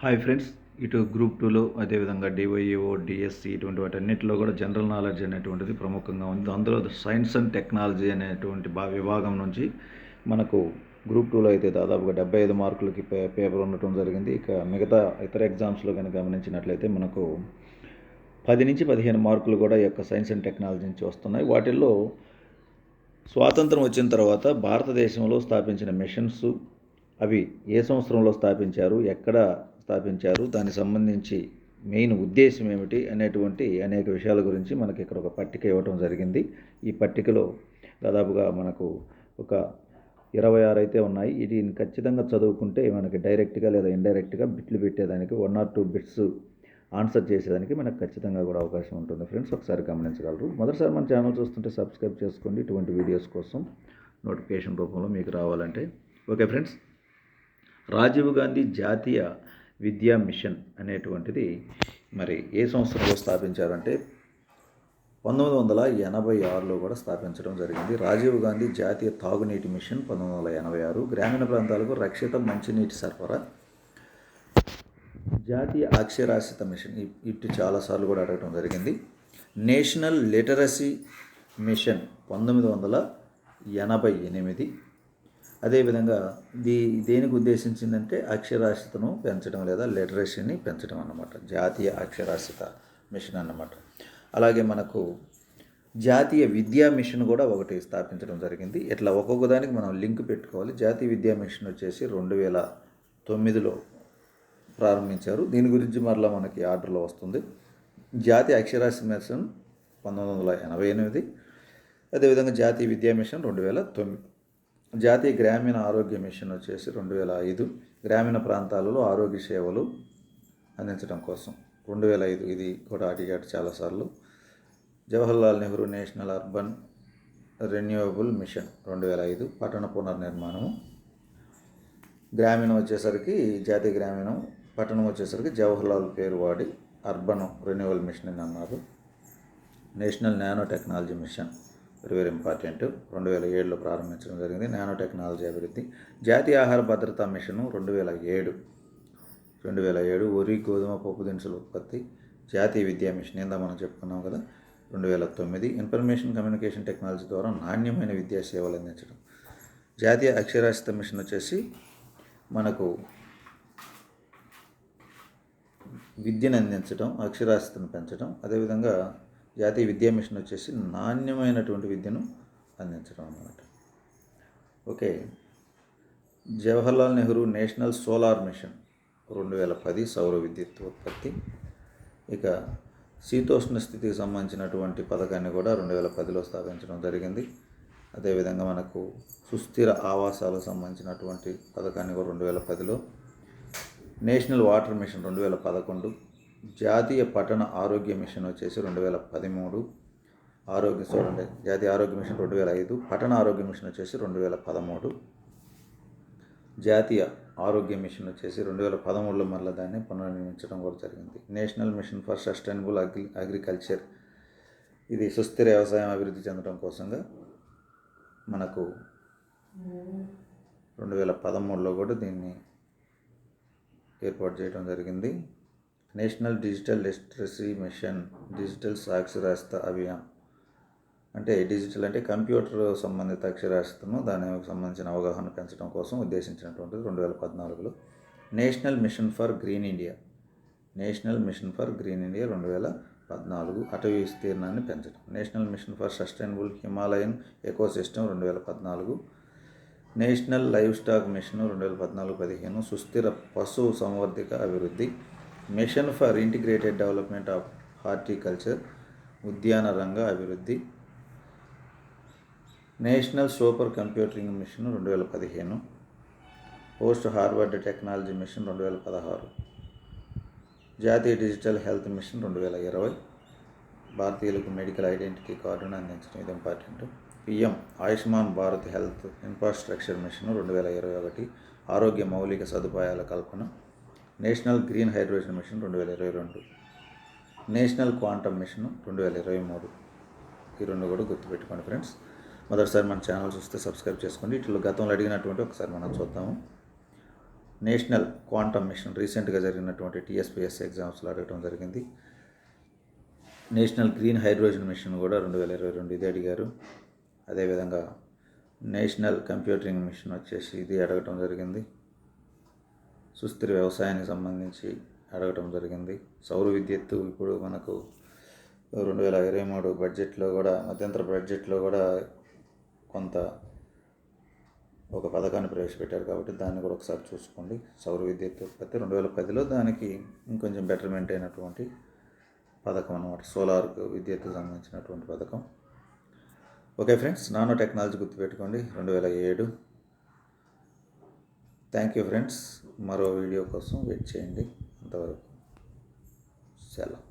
Hi friends ఇటు group టూలో అదేవిధంగా డివైఓ డిఎస్సి ఇటువంటి వాటన్నిటిలో కూడా జనరల్ నాలెడ్జ్ అనేటువంటిది ప్రముఖంగా ఉంది. అందులో సైన్స్ అండ్ టెక్నాలజీ అనేటువంటి బా విభాగం నుంచి మనకు గ్రూప్ టూలో అయితే దాదాపుగా డెబ్బై ఐదు మార్కులకి పే పేపర్ ఉండటం జరిగింది. ఇక మిగతా ఇతర ఎగ్జామ్స్లో కనుక గమనించినట్లయితే మనకు పది నుంచి పదిహేను మార్కులు కూడా ఈ యొక్క సైన్స్ అండ్ టెక్నాలజీ నుంచి వస్తున్నాయి. వాటిల్లో స్వాతంత్రం వచ్చిన తర్వాత భారతదేశంలో స్థాపించిన మిషన్స్ అవి ఏ సంవత్సరంలో స్థాపించారు? ఎక్కడ స్థాపించారు. దానికి సంబంధించి మెయిన్ ఉద్దేశం ఏమిటి అనేటువంటి అనేక విషయాల గురించి మనకి ఇక్కడ ఒక పట్టిక ఇవ్వటం జరిగింది. ఈ పట్టికలో దాదాపుగా మనకు ఒక ఇరవై ఆరు అయితే ఉన్నాయి. ఇది ఖచ్చితంగా చదువుకుంటే మనకి డైరెక్ట్గా లేదా ఇండైరెక్ట్గా బిట్లు పెట్టేదానికి one or two bits answer చేసేదానికి మనకు ఖచ్చితంగా కూడా అవకాశం ఉంటుంది. ఫ్రెండ్స్ ఒకసారి గమనించగలరు. మొదటిసారి మన ఛానల్ చూస్తుంటే సబ్స్క్రైబ్ చేసుకోండి. ఇటువంటి వీడియోస్ కోసం నోటిఫికేషన్ రూపంలో మీకు రావాలంటే. ఓకే ఫ్రెండ్స్ రాజీవ్ గాంధీ జాతీయ విద్యా మిషన్ అనేటువంటిది మరి ఏ సంవత్సరంలో స్థాపించారంటే పంతొమ్మిది వందల ఎనభై ఆరులో కూడా స్థాపించడం జరిగింది. రాజీవ్ గాంధీ జాతీయ తాగునీటి మిషన్ పంతొమ్మిది వందల ఎనభై ఆరు. గ్రామీణ ప్రాంతాలకు రక్షిత మంచినీటి సరఫరా జాతీయ అక్షరాస్యత మిషన్ ఇటు చాలాసార్లు కూడా అడగడం జరిగింది. నేషనల్ లిటరసీ మిషన్ పంతొమ్మిది వందల ఎనభై ఎనిమిది. అదేవిధంగా దీ దేనికి ఉద్దేశించిందంటే అక్షరాస్యతను పెంచడం లేదా లిటరసీని పెంచడం అన్నమాట. జాతీయ అక్షరాస్యత మిషన్ అన్నమాట. అలాగే మనకు జాతీయ విద్యా మిషన్ కూడా ఒకటి స్థాపించడం జరిగింది. ఇట్లా ఒక్కొక్క దానికి మనం లింక్ పెట్టుకోవాలి. జాతీయ విద్యా మిషన్ వచ్చేసి రెండు వేల తొమ్మిదిలో ప్రారంభించారు. దీని గురించి మరలా మనకి ఆర్డర్లో వస్తుంది. జాతీయ అక్షరాస్య మిషన్ పంతొమ్మిది వందల ఎనభై ఎనిమిది. అదేవిధంగా జాతీయ విద్యా మిషన్ రెండు వేల తొమ్మిది జాతీయ గ్రామీణ ఆరోగ్య మిషన్ వచ్చేసి రెండు వేల ఐదు గ్రామీణ ప్రాంతాలలో ఆరోగ్య సేవలు అందించడం కోసం. రెండు వేల ఐదు ఇది కూడా అడిగాడు చాలాసార్లు. Jawaharlal Nehru national urban renewable mission రెండు వేల ఐదు పట్టణ పునర్నిర్మాణము. గ్రామీణం వచ్చేసరికి జాతీయ గ్రామీణం పట్టణం వచ్చేసరికి జవహర్లాల్ పేరు వాడి అర్బన్ రెన్యువల్ మిషన్ అని అన్నారు. National nano technology mission. Very very important రెండు వేల ఏడులో ప్రారంభించడం జరిగింది. నానో టెక్నాలజీ అభివృద్ధి. జాతీయ ఆహార భద్రతా మిషను రెండు వేల ఏడు రెండు వేల ఏడు వరి గోధుమ పప్పు దినుసుల ఉత్పత్తి. జాతీయ విద్యా మిషన్ ఏందా మనం చెప్పుకున్నాం కదా రెండు వేల తొమ్మిది. ఇన్ఫర్మేషన్ కమ్యూనికేషన్ టెక్నాలజీ ద్వారా నాణ్యమైన విద్యా సేవలు అందించడం. జాతీయ అక్షరాస్యత మిషన్ వచ్చేసి మనకు విద్యను అందించడం అక్షరాస్యతను పెంచడం. అదేవిధంగా జాతీయ విద్యా మిషన్ వచ్చేసి నాణ్యమైనటువంటి విద్యను అందించడం అన్నమాట. Okay. Jawaharlal Nehru national solar mission రెండు వేల పది సౌర విద్యుత్ ఉత్పత్తి. ఇక శీతోష్ణ స్థితికి సంబంధించినటువంటి పథకాన్ని కూడా రెండు వేల పదిలో స్థాపించడం జరిగింది. అదేవిధంగా మనకు సుస్థిర ఆవాసాలకు సంబంధించినటువంటి పథకాన్ని కూడా రెండు వేల పదిలో. నేషనల్ వాటర్ మిషన్ రెండు వేల పదకొండు. జాతీయ పట్టణ ఆరోగ్య మిషన్ వచ్చేసి రెండు వేల పదమూడు. ఆరోగ్య చూడండి జాతీయ ఆరోగ్య మిషన్ రెండు వేల ఐదు. పట్టణ ఆరోగ్య మిషన్ వచ్చేసి రెండు వేల పదమూడు. జాతీయ ఆరోగ్య మిషన్ వచ్చేసి రెండు వేల పదమూడులో మళ్ళీ దాన్ని పునర్నిర్మించడం కూడా జరిగింది. National mission for sustainable agri agriculture. ఇది సుస్థిర వ్యవసాయం అభివృద్ధి చెందడం కోసంగా మనకు రెండు వేల పదమూడులో కూడా దీన్ని ఏర్పాటు చేయడం జరిగింది. National digital literacy mission digital సాక్షరాస్యత అభియాన్. అంటే డిజిటల్ అంటే కంప్యూటర్ సంబంధిత అక్షరాస్యతను దానికి సంబంధించిన అవగాహన పెంచడం కోసం ఉద్దేశించినటువంటిది రెండు వేల పద్నాలుగులో. National mission for green India. National mission for green India రెండు వేల పద్నాలుగు అటవీ విస్తీర్ణాన్ని పెంచడం. National mission for sustainable Himalayan ecosystem రెండు వేల పద్నాలుగు. నేషనల్ లైవ్ స్టాక్ మిషన్ రెండు వేల పద్నాలుగు పదిహేను. సుస్థిర పశు సంవర్ధిక అభివృద్ధి. Mission for integrated development of horticulture ఉద్యాన రంగ అభివృద్ధి నేషనల్ సూపర్ కంప్యూటరింగ్ మిషన్ రెండు వేల పదిహేను పోస్ట్ హార్వర్డ్ టెక్నాలజీ మిషన్ రెండు వేల పదహారు జాతీయ డిజిటల్ హెల్త్ మిషన్ రెండు వేల ఇరవై భారతీయులకు మెడికల్ ఐడెంటిటీ కార్డును అందించడం ఇది important. PM Ayushman Bharat health infrastructure mission రెండు వేల ఇరవై ఒకటి ఆరోగ్య మౌలిక సదుపాయాల కల్పన నేషనల్ గ్రీన్ హైడ్రోజన్ మిషన్ రెండు వేల ఇరవై రెండు. నేషనల్ క్వాంటమ్ మిషన్ రెండు వేల ఇరవై మూడు. ఈ రెండు కూడా గుర్తుపెట్టుకోండి ఫ్రెండ్స్. మొదటిసారి మన ఛానల్ చూస్తే సబ్స్క్రైబ్ చేసుకోండి. ఇట్లా గతంలో అడిగినటువంటి ఒకసారి మనం చూద్దాము. నేషనల్ క్వాంటమ్ మిషన్ రీసెంట్గా జరిగినటువంటి టీఎస్పిఎస్ ఎగ్జామ్స్లో అడగడం జరిగింది. నేషనల్ గ్రీన్ హైడ్రోజన్ మిషన్ కూడా రెండు వేల ఇరవై రెండు ఇది అడిగారు. అదేవిధంగా నేషనల్ కంప్యూటరింగ్ మిషన్ వచ్చేసి ఇది అడగటం జరిగింది. సుస్థిర వ్యవసాయానికి సంబంధించి అడగటం జరిగింది. సౌర విద్యుత్తు ఇప్పుడు మనకు రెండు వేల ఇరవై మూడు బడ్జెట్లో కూడా మధ్యంతర బడ్జెట్లో కూడా కొంత ఒక పథకాన్ని ప్రవేశపెట్టారు కాబట్టి దాన్ని కూడా ఒకసారి చూసుకోండి. సౌర విద్యుత్ ఉత్పత్తి రెండు వేల పదిలో దానికి ఇంకొంచెం బెటర్మెంట్ అయినటువంటి పథకం అన్నమాట. సోలార్ విద్యుత్కు సంబంధించినటువంటి పథకం. ఓకే ఫ్రెండ్స్ నానో టెక్నాలజీ గుర్తుపెట్టుకోండి. రెండు వేల ఏడు థ్యాంక్ యూ ఫ్రెండ్స్ మరో వీడియో కోసం వెయిట్ చేయండి. అంతవరకు సెలవు.